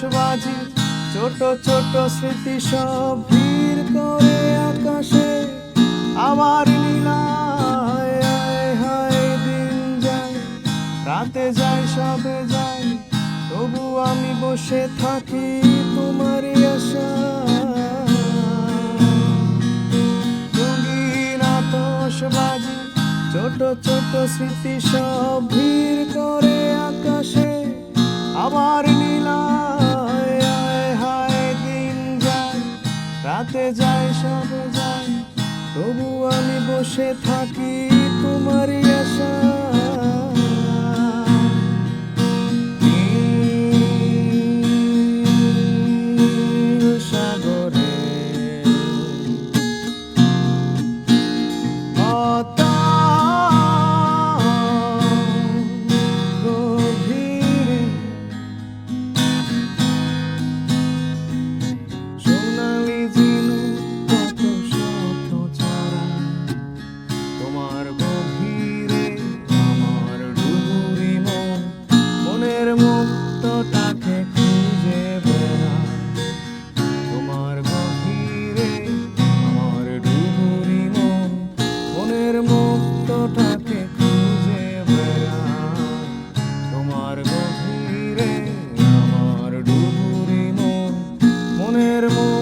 আতশবাজি ছোট ছোট স্মৃতি সব ভিড় করে আকাশে। আমার রাতে যায়, সবে যায়। তবু আমি বসে থাকি তোমারই আশা রঙিন আতশবাজি, ছোট ছোট স্মৃতি সব ভিড় করে আকাশে। আবার রাতে যায় সব যায় তবু আমি বসে থাকি তোমারই termo